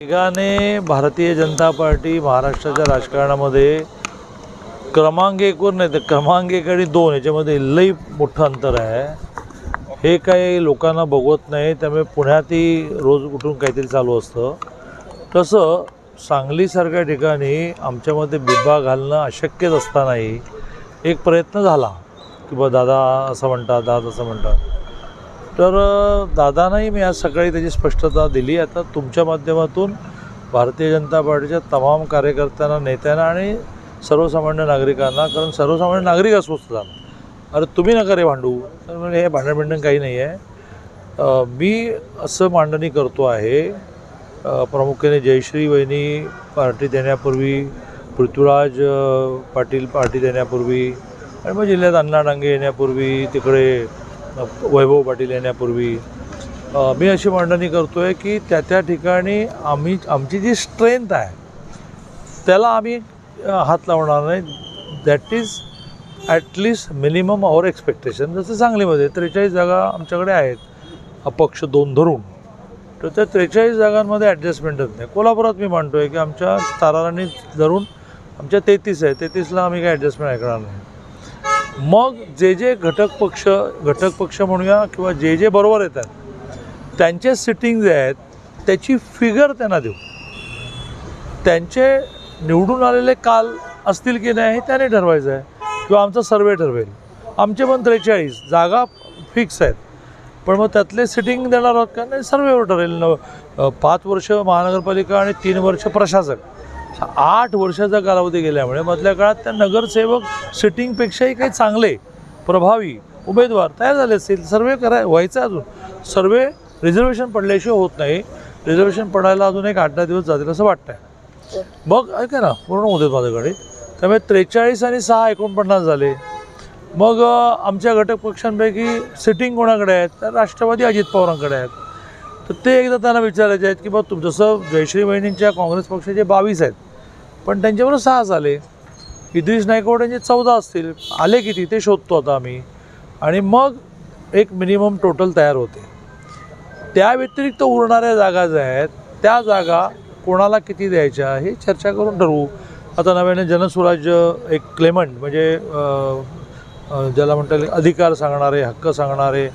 वेगाने भारतीय जनता पार्टी महाराष्ट्राच्या राजकारणामध्ये क्रमांक एकवर नाही तर क्रमांक एक आणि दोन याच्यामध्ये लई मोठं अंतर आहे. हे काही लोकांना बघवत नाही त्यामुळे पुण्यातही रोज उठून काहीतरी चालू असतं. तसं सांगलीसारख्या ठिकाणी आमच्यामध्ये बिब्बा घालणं अशक्यच असतानाही एक प्रयत्न झाला की बा दादा असं म्हणतात दादा असं म्हणतात. तर अ, दादांनाही मी आज सकाळी त्याची स्पष्टता दिली. आता तुमच्या माध्यमातून भारतीय जनता पार्टीच्या तमाम कार्यकर्त्यांना नेत्यांना आणि सर्वसामान्य नागरिकांना कारण सर्वसामान्य नागरिक अस्वस्थ अरे तुम्ही नका रे भांडू. तर म्हणजे हे भांडण बिंडण काही नाही आहे. मी असं मांडणी करतो आहे प्रामुख्याने जयश्री वहिनी पार्टी देण्यापूर्वी पृथ्वीराज पाटील पार्टी देण्यापूर्वी आणि मग जिल्ह्यात अण्णा डांगे येण्यापूर्वी तिकडे वैभव पाटील येण्यापूर्वी. मी अशी मांडणी करतो आहे की त्या त्या ठिकाणी आम्ही आमची जी स्ट्रेंथ आहे त्याला आम्ही हात लावणार नाही. That is at least minimum our expectation जसं सांगलीमध्ये त्रेचाळीस जागा आमच्याकडे आहेत अपक्ष दोन धरून. तर त्या त्रेचाळीस जागांमध्ये ॲडजस्टमेंटच नाही. कोल्हापुरात मी मानतो आहे की आमच्या तारारांनी धरून आमच्या तेहतीस आहे. तेहतीसला आम्ही काही ॲडजस्टमेंट ऐकणार नाही. मग जे जे घटक पक्ष घटक पक्ष म्हणूया किंवा जे जे बरोबर येतात त्यांचे सिटिंग जे आहेत त्याची फिगर त्यांना देऊ. त्यांचे निवडून आलेले काल असतील की नाही हे त्याने ठरवायचं आहे. किंवा आमचा सर्वे ठरवेल. आमचे पण त्रेचाळीस जागा फिक्स आहेत. पण मग त्यातले सिटिंग देणार आहोत का? नाही सर्वेवर ठरेल. न पाच वर्ष महानगरपालिका आणि तीन वर्ष प्रशासक. आठ वर्षाचा कालावधी गेल्यामुळे मधल्या काळात त्या नगरसेवक सिटिंगपेक्षाही काही चांगले प्रभावी उमेदवार तयार झाले असतील. सर्वे कराय व्हायचं आहे अजून. सर्वे रिझर्वेशन पडल्याशिवाय होत नाही. रिझर्वेशन पडायला अजून एक आठ दहा दिवस जातील असं वाटतं आहे मग ऐका ना पूर्ण होते माझ्याकडे. त्यामुळे त्रेचाळीस आणि सहा एकोणपन्नास झाले. मग आमच्या घटक पक्षांपैकी सिटिंग कोणाकडे आहेत तर राष्ट्रवादी अजित पवारांकडे आहेत. तर ते एकदा त्यांना विचारायचे आहेत की बा तुम जसं जयश्री वहिनींच्या काँग्रेस पक्षाचे बावीस आहेत. पण त्यांच्याबरोबर सहा झाले. इद्रिश नायकवाड यांचे चौदा असतील. आले किती? ते शोधतो आता आम्ही. आणि मग एक मिनिमम टोटल तयार होते. त्या व्यतिरिक्त उरणाऱ्या जागा ज्या आहेत त्या जागा कोणाला किती द्यायच्या हे चर्चा करून ठरवू. आता नव्याने जनस्वराज्य एक क्लेमंट म्हणजे ज्याला म्हणता येईल अधिकार सांगणारे हक्क सांगणारे.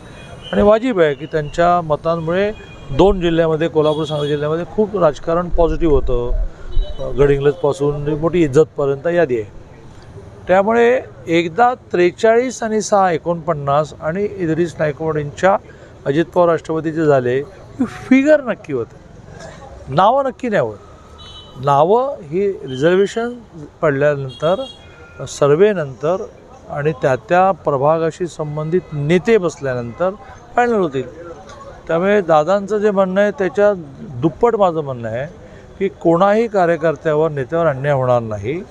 आणि वाजिब आहे की त्यांच्या मतांमुळे दोन जिल्ह्यामध्ये कोल्हापूर सांगली जिल्ह्यामध्ये खूप राजकारण पॉझिटिव्ह होतं. गडिंग्लजपासून म्हणजे मोठी इज्जतपर्यंत यादी आहे. त्यामुळे एकदा त्रेचाळीस आणि सहा एकोणपन्नास आणि इद्रिस नायकवाडींच्या अजित पवार राष्ट्रपतीचे झाले की फिगर नक्की होते. नावं नक्की नाही होत. नावं ही रिझर्वेशन पडल्यानंतर सर्वेनंतर आणि त्या त्या प्रभागाशी संबंधित नेते बसल्यानंतर फायनल होतील. त्यामुळे दादांचं जे म्हणणं आहे त्याच्या दुप्पट माझं म्हणणं आहे की कोणाही कार्यकर्त्यावर नेत्यावर अन्याय होणार नाही.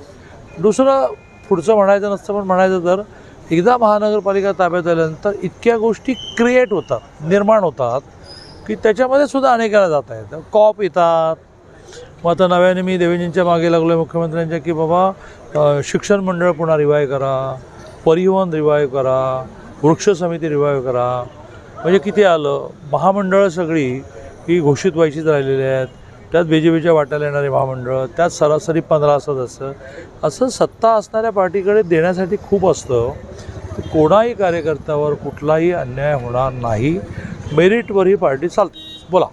दुसरं पुढचं म्हणायचं नसतं पण म्हणायचं तर एकदा महानगरपालिका ताब्यात आल्यानंतर इतक्या गोष्टी क्रिएट होतात निर्माण होतात की त्याच्यामध्ये सुद्धा अनेकाला जात आहेत कॉप येतात. मग आता नव्याने मी देवेंजींच्या मागे लागलो आहे मुख्यमंत्र्यांच्या की बाबा शिक्षण मंडळ पुन्हा रिवाय करा परिवहन रिवाय करा वृक्ष समिती रिवाय करा. म्हणजे किती आलं? महामंडळं सगळी ही घोषित व्हायचीच राहिलेली आहेत. त्यात बी वाट्याला येणारे महामंडळ त्यात सरासरी पंधरा असं असतं असं. सत्ता असणाऱ्या पार्टीकडे देण्यासाठी खूप असतं. तर कोणाही कार्यकर्त्यावर कुठलाही अन्याय होणार नाही. मेरिटवर ही पार्टी चालते. बोला.